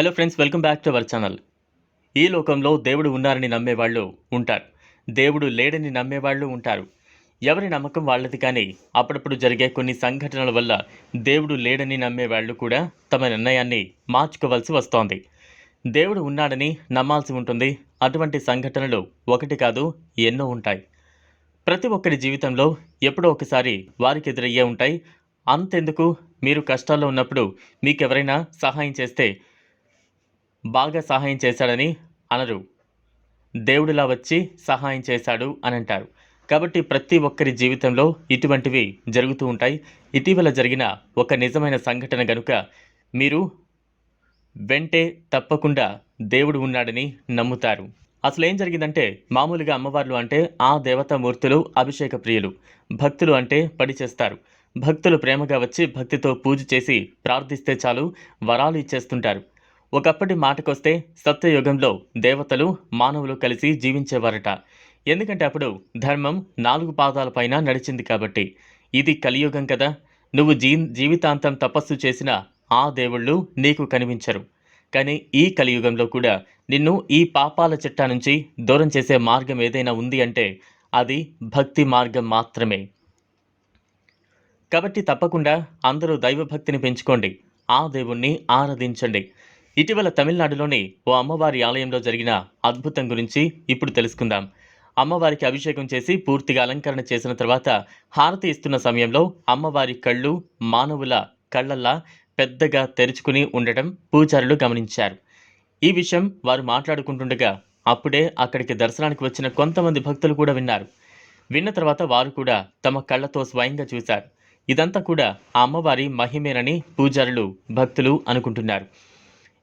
Hello friends welcome back to our channel ఈ లోకంలో దేవుడు ఉన్నారని నమ్మేవాళ్ళు ఉంటారు. దేవుడు లేడని నమ్మేవాళ్ళు ఉంటారు. ఎవరి నమ్మకం వాళ్ళది కానీ అప్పుడప్పుడు జరిగే కొన్ని సంఘటనల వల్ల దేవుడు లేడని నమ్మేవాళ్ళు కూడా తమ నిర్ణయాన్ని మార్చుకోవాల్సి వస్తోంది. దేవుడు ఉన్నాడని నమ్మాల్సి ఉంటుంది. అటువంటి సంఘటనలు ఒకటి కాదు ఎన్నో ఉంటాయి. ప్రతి ఒక్కరి జీవితంలో ఎప్పుడో ఒకసారి వారికి ఎదురయ్యే ఉంటాయి. అంతెందుకు? మీరు కష్టాల్లో ఉన్నప్పుడు మీకు ఎవరైనా సహాయం చేస్తే బాగా సహాయం చేశాడని అనరు. దేవుడిలా వచ్చి సహాయం చేశాడు అని అంటారు. కాబట్టి ప్రతి ఒక్కరి జీవితంలో ఇటువంటివి జరుగుతూ ఉంటాయి. ఇటీవల జరిగిన ఒక నిజమైన సంఘటన గనుక మీరు వెంటే తప్పకుండా దేవుడు ఉన్నాడని నమ్ముతారు. అసలు ఏం జరిగిందంటే మామూలుగా అమ్మవార్లు అంటే ఆ దేవతామూర్తులు అభిషేక ప్రియులు భక్తులు అంటే పడి చేస్తారు. భక్తులు ప్రేమగా వచ్చి భక్తితో పూజ చేసి ప్రార్థిస్తే చాలు వరాలు ఇచ్చేస్తుంటారు. ఒకప్పటి మాటకొస్తే సత్యయుగంలో దేవతలు మానవులు కలిసి జీవించేవారట. ఎందుకంటే అప్పుడు ధర్మం నాలుగు పాదాలపైన నడిచింది కాబట్టి. ఇది కలియుగం కదా. నువ్వు జీ జీవితాంతం తపస్సు చేసిన ఆ దేవుళ్ళు నీకు కనిపించరు. కానీ ఈ కలియుగంలో కూడా నిన్ను ఈ పాపాల చిట్టా నుంచి దూరం చేసే మార్గం ఏదైనా ఉంది అంటే అది భక్తి మార్గం మాత్రమే. కాబట్టి తప్పకుండా అందరూ దైవభక్తిని పెంచుకోండి. ఆ దేవుణ్ణి ఆరాధించండి. ఇటీవల తమిళనాడులోని ఓ అమ్మవారి ఆలయంలో జరిగిన అద్భుతం గురించి ఇప్పుడు తెలుసుకుందాం. అమ్మవారికి అభిషేకం చేసి పూర్తిగా అలంకరణ చేసిన తర్వాత హారతి ఇస్తున్న సమయంలో అమ్మవారి కళ్ళు మానవుల కళ్ళల్లా పెద్దగా తెరుచుకుని ఉండటం పూజారులు గమనించారు. ఈ విషయం వారు మాట్లాడుకుంటుండగా అప్పుడే అక్కడికి దర్శనానికి వచ్చిన కొంతమంది భక్తులు కూడా విన్నారు. విన్న తర్వాత వారు కూడా తమ కళ్ళతో స్వయంగా చూశారు. ఇదంతా కూడా ఆ అమ్మవారి మహిమేనని పూజారులు భక్తులు అనుకుంటున్నారు.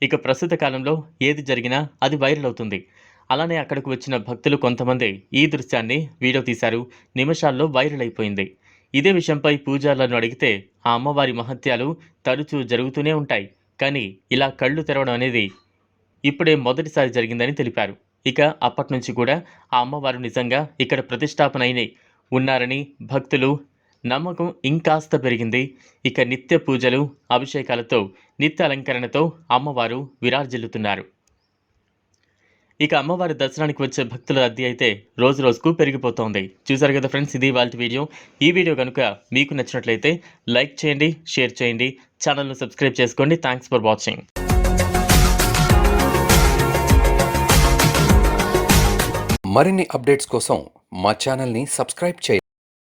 ఇక ప్రస్తుత కాలంలో ఏది జరిగినా అది వైరల్ అవుతుంది. అలానే అక్కడికి వచ్చిన భక్తులు కొంతమంది ఈ దృశ్యాన్ని వీడియో తీశారు. నిమిషాల్లో వైరల్ అయిపోయింది. ఇదే విషయంపై పూజారులను అడిగితే ఆ అమ్మవారి మహత్యాలు తరచూ జరుగుతూనే ఉంటాయి. కానీ ఇలా కళ్ళు తెరవడం అనేది ఇప్పుడే మొదటిసారి జరిగిందని తెలిపారు. ఇక అప్పటి నుంచి కూడా ఆ అమ్మవారు నిజంగా ఇక్కడ ప్రతిష్టాపన అయినాయి ఉన్నారని భక్తులు నమ్మకం ఇంకాస్త పెరిగింది. ఇక నిత్య పూజలు అభిషేకాలతో నిత్య అలంకరణతో అమ్మవారు విరార్జిల్లుతున్నారు ఇక అమ్మవారి దర్శనానికి వచ్చే భక్తుల రద్దీ అయితే రోజు రోజుకు పెరిగిపోతోంది. చూసారు కదా ఫ్రెండ్స్ ఇది వాళ్ళ వీడియో. ఈ వీడియో కనుక మీకు నచ్చినట్లయితే లైక్ చేయండి షేర్ చేయండి ఛానల్ను సబ్స్క్రైబ్ చేసుకోండి. థ్యాంక్స్ ఫర్ వాచింగ్ మరిన్ని అప్డేట్స్ కోసం మా ఛానల్ని సబ్స్క్రైబ్ చేయండి.